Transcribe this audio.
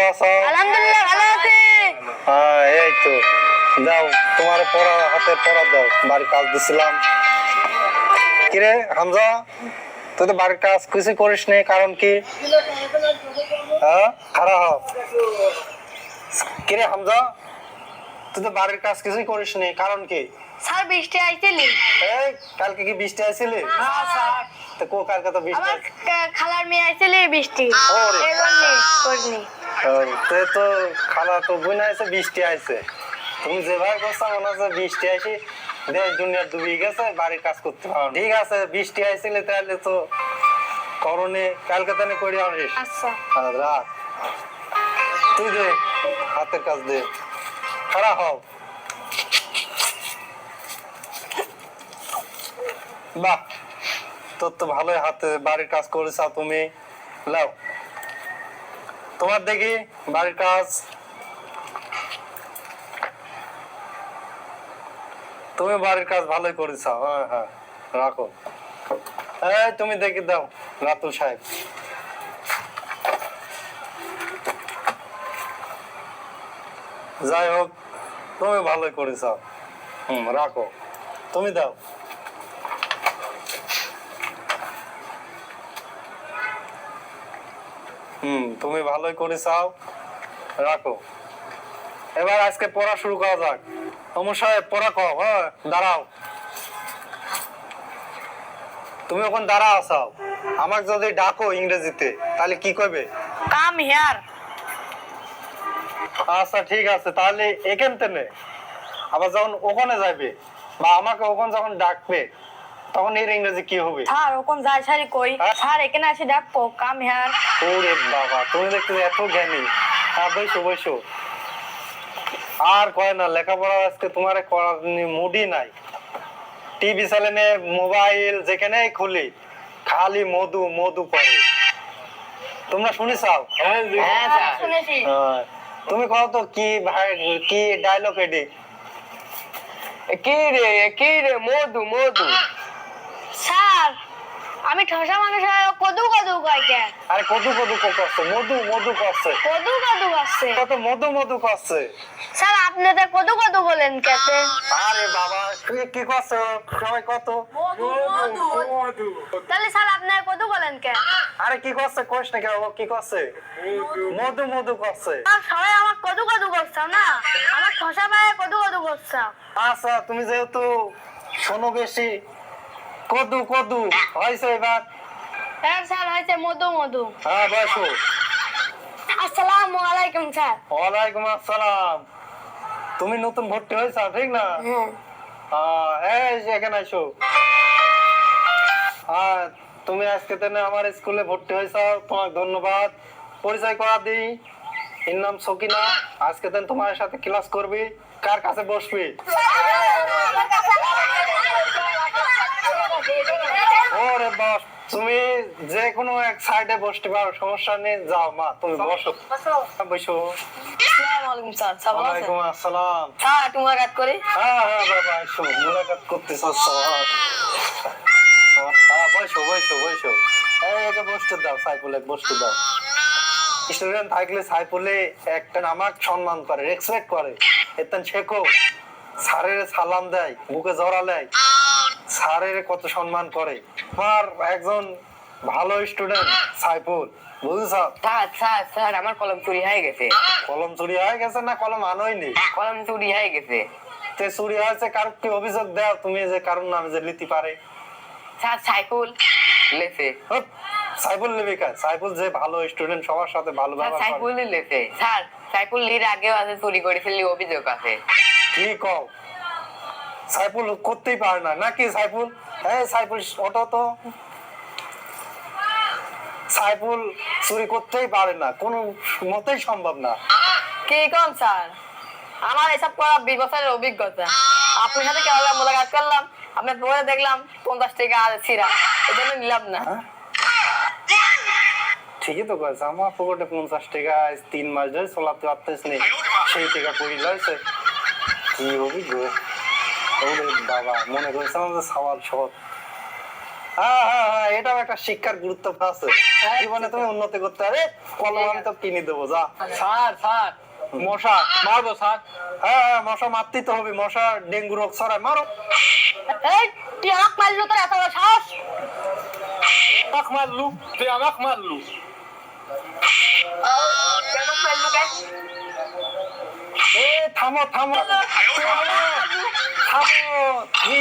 ভালো আছো আলহামদুলিল্লাহ ভালো আছি। হ্যাঁ এই তো। দাও তোমার পড়া হাতে পড়া দাও। বাড়ির কাজ দিছিলাম। কিরে হামজা? তুই তো বাড়ির কাজ কিছু করিস নি কারণ কি? হ্যাঁ খারাপ হ কিরে হামজা? তুই তো বাড়ির কাজ কিছুই করিস নি কারণ কি? স্যার বৃষ্টি আইছিলি? এই কালকে কি বৃষ্টি আইছিলি? কালকে তো বৃষ্টি। খালার মেয়ে আইছিলি বৃষ্টি। ওরে। করিনি তে তো খালা তো বুনা আছে বৃষ্টি আইছে। তুমি যেভাবে করছ মনে হচ্ছে বৃষ্টি আইসি দেশ দুনিয়া ডুবে গেছে বাড়ির কাজ করতে পারো ঠিক আছে বৃষ্টি আইছিলে তাহলে তো করণে কালকে তানে করে আসিস আচ্ছা। রাখ। তুই দে হাতের কাজ দে। খারাপ হও। বাহ তোর তো ভালোই হাতে বাড়ির কাজ করেছ তুমি। লাও তোমার দেখি বাড়ির কাজ। তুমি বাড়ির কাজ ভালোই করেছ হ্যাঁ হ্যাঁ রাখো। এই তুমি দেখি দাও রাতুল সাহেব। যাই হোক, তুমি ভালোই করেছ। হুম, রাখো। তুমি দাও। হুম তুমি ভালোই করে চাও। রাখো। এবার আজকে পড়া শুরু করা যাক। অমর সাহেব পড়া কও হ্যাঁ দাঁড়াও। তুমি ওখানে দাঁড়া আসাও। আমাকে যদি ডাকো ইংরেজিতে তাহলে কি করবে কাম হিয়ার। আচ্ছা ঠিক আছে তাহলে এখান থেকে। আবার যখন ওখানে যাবে বা আমাকে ওখানে যখন ডাকবে তখন এর ইংরেজি কি হবে? স্যার যাই সারি কই। হ্যাঁ? স্যার এখানে আসি হিয়ার ওরে বাবা তুমি দেখতে এত জ্ঞানী। হ্যাঁ বসো বসো আর কয় না লেখাপড়া আজকে তোমার করার মুডই নাই। টিভি চ্যানেলে মোবাইল যেখানেই খুলি খালি মধু মধু করে তোমরা শুনেছাও? হ্যাঁ শুনেছি। তুমি কও তো কি ভাই কি ডায়লগ এডি কি রে কি রে মধু মধু। আমি ঠসা মানুষ কদু কদু কয় আরে কদু কদু করছে মধু মধু করছে কদু কদু করছে কত মধু মধু করছে স্যার আপনি তো কদু কদু বলেন কেতে। আরে বাবা কি কি করছে সবাই কত? মধু তাহলে স্যার আপনি কদু বলেন কে? আরে কি করছে কোশ না ও কি করছে মধু। মধু করছে স্যার সবাই আমার কদু কদু করছে না? আমার ঠসা পায়ে কদু কদু করছে। আচ্ছা তুমি যেহেতু শোনো বেশি কদু কদু হয়েছে এবার। হ্যাঁ স্যার হয়েছে মধু মধু। হ্যাঁ বসো। আসসালামু আলাইকুম স্যার। ওয়ালাইকুম আসসালাম। তুমি নতুন ভর্তি হয়েছ ঠিক না? হ্যাঁ। এখানে আসো হ্যাঁ তুমি আজকে তেনে আমার স্কুলে ভর্তি হয়েছ তোমাকে ধন্যবাদ। পরিচয় করা দিই। এর নাম সকিনা। আজকে তেন তোমার সাথে ক্লাস করবি। কার কাছে বসবি। ওরে বস তুমি যে কোনো এক সাইডে বসতে পারো সমস্যা নেই যাও মা তুমি বসো। বসো। আসসালামু আলাইকুম স্যার স্যার ওয়ালাইকুম আসসালাম। স্যার করি। হ্যাঁ হ্যাঁ বাবা এসো মুলাকাত করতে চাচ্ছ হ্যাঁ বসো বসো বসো। একে বসতে দাও সাইফুলে বসতে দাও। স্টুডেন্ট থাকলে সাইফুলে একটা আমাক সম্মান করে রেসপেক্ট করে। এতেন শেখো স্যারের সালাম দেয় বুকে জড়া স্যারের কত সম্মান করে। আমার একজন ভালো স্টুডেন্ট সাইফুল। বুঝছ? স্যার স্যার স্যার আমার কলম চুরি হয়ে গেছে। কলম চুরি হয়ে গেছে না কলম আনোইনি? কলম চুরি হয়ে গেছে। তে চুরি হয়েছে কি অভিযোগ দাও তুমি যে কারণ নামে যে লিতে পারে। স্যার লেছে। সাইফুল লিবিকা সাইফুল যে ভালো স্টুডেন্ট সবার সাথে ভালো ব্যবহার করে। লেছে। স্যার সাইকেল লির আগেও আছে চুরি করে ফেললি অভিযোগ আছে। কি কও? সাইফুল করতেই পারে না। নাকি সাইফুল? হ্যাঁ সাইফুল ওটা তো সাইফুল চুরি করতেই পারে না কোনো মতেই সম্ভব না। কি কোন স্যার? আমার এসব করা বিশ বছরের অভিজ্ঞতা। আপনার সাথে মোলাকাত করলাম? আপনার পরে দেখলাম পঞ্চাশ টাকা আর ছিঁড়া এই জন্য নিলাম না। হ্যাঁ? ঠিকই তো কয়েছে আমার পকেটে পঞ্চাশ টাকা তিন মাস ধরে চলাতে পারতেছ নি সেই টাকা পড়ি লয়েছে কি অভিজ্ঞ বাবা মনে করেছিলাম যে সওয়াল সহজ হ্যাঁ হ্যাঁ হ্যাঁ এটাও একটা শিক্ষার গুরুত্ব আছে। জীবনে তুমি উন্নতি করতে হবে কলম আমি তো কিনে দেবো যা। স্যার স্যার মশা মারবো স্যার। হ্যাঁ হ্যাঁ মশা মারতেই তো হবে মশা ডেঙ্গু রোগ ছড়ায় মারো। এই তুই আমাকে মারলো তোর এত সাহস? আমাক মারলু তুই আমাক মারলু। কেন ফেললু কে? এ থামো থামো। থামো তুই